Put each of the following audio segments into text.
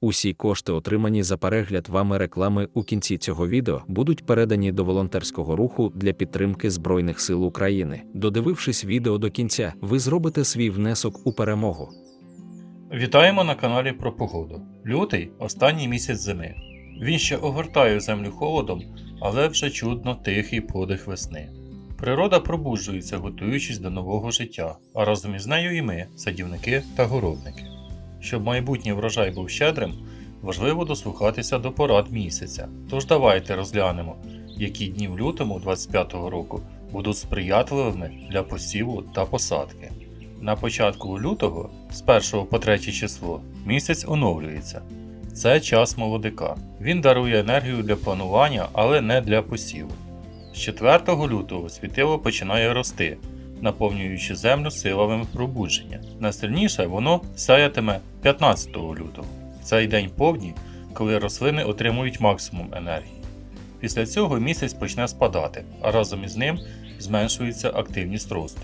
Усі кошти, отримані за перегляд вами реклами у кінці цього відео, будуть передані до волонтерського руху для підтримки Збройних сил України. Додивившись відео до кінця, ви зробите свій внесок у перемогу. Вітаємо на каналі про погоду. Лютий останній місяць зими. Він ще огортає землю холодом, але вже чудно тихий подих весни. Природа пробуджується, готуючись до нового життя, а разом із нею і ми, садівники та городники. Щоб майбутній врожай був щедрим, важливо дослухатися до порад місяця. Тож давайте розглянемо, які дні в лютому 25-го року будуть сприятливими для посіву та посадки. На початку лютого, з 1 по 3 число, місяць оновлюється. Це час молодика. Він дарує енергію для планування, але не для посіву. З 4 лютого світило починає рости, наповнюючи землю силами пробудження. Найсильніше воно сяятиме 15 лютого. Цей день повні, коли рослини отримують максимум енергії. Після цього місяць почне спадати, а разом із ним зменшується активність росту.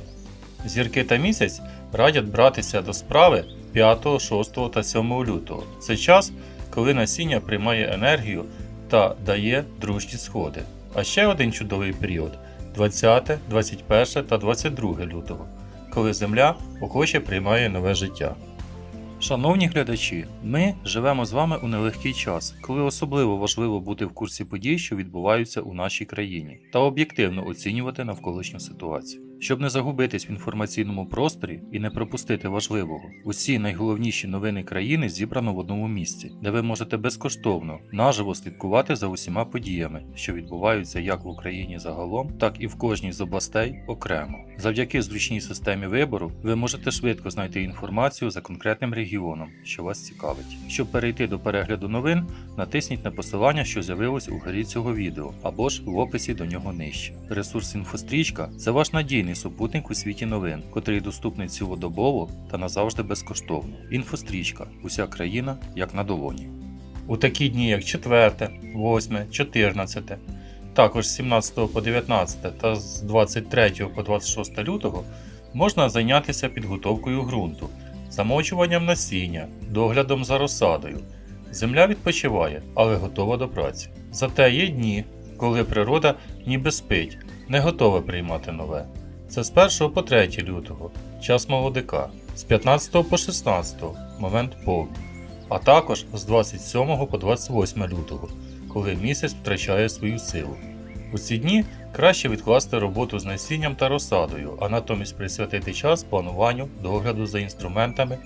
Зірки та місяць радять братися до справи 5, 6 та 7 лютого. Це час, коли насіння приймає енергію та дає дружні сходи. А ще один чудовий період 20, 21 та 22 лютого, коли Земля охоче приймає нове життя. Шановні глядачі, ми живемо з вами у нелегкий час, коли особливо важливо бути в курсі подій, що відбуваються у нашій країні, та об'єктивно оцінювати навколишню ситуацію. Щоб не загубитись в інформаційному просторі і не пропустити важливого, усі найголовніші новини країни зібрано в одному місці, де ви можете безкоштовно наживо слідкувати за усіма подіями, що відбуваються як в Україні загалом, так і в кожній з областей окремо. Завдяки зручній системі вибору ви можете швидко знайти інформацію за конкретним регіоном, що вас цікавить. Щоб перейти до перегляду новин, натисніть на посилання, що з'явилось у горі цього відео, або ж в описі до нього нижче. Ресурс інфострічка це ваш надійний супутник у світі новин, котрий доступний цілодобово та назавжди безкоштовно. Інфострічка уся країна як на долоні. У такі дні, як 4, 8, 14, також з 17 по 19 та з 23 по 26 лютого можна зайнятися підготовкою ґрунту, замочуванням насіння, доглядом за розсадою. Земля відпочиває, але готова до праці. Зате є дні, коли природа ніби спить, не готова приймати нове. Це з 1 по 3 лютого, час молодика, з 15 по 16 момент повні, а також з 27 по 28 лютого, коли місяць втрачає свою силу. У ці дні краще відкласти роботу з насінням та розсадою, а натомість присвятити час плануванню, догляду за інструментами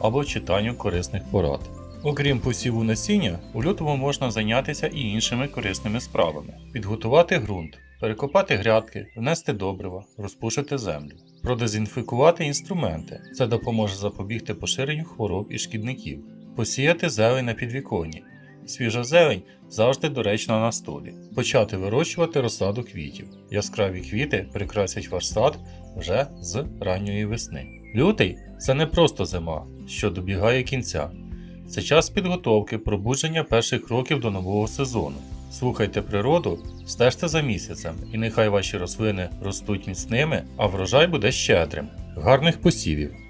або читанню корисних порад. Окрім посіву насіння, у лютому можна зайнятися і іншими корисними справами: підготувати ґрунт, перекопати грядки, внести добрива, розпушити землю, продезінфікувати інструменти. Це допоможе запобігти поширенню хвороб і шкідників, посіяти зелень на підвіконні. Свіжа зелень завжди доречна на столі. Почати вирощувати розсаду квітів. Яскраві квіти прикрасять ваш сад вже з ранньої весни. Лютий це не просто зима, що добігає кінця. Це час підготовки, пробудження перших кроків до нового сезону. Слухайте природу, стежте за місяцем, і нехай ваші рослини ростуть міцними, а врожай буде щедрим. Гарних посівів!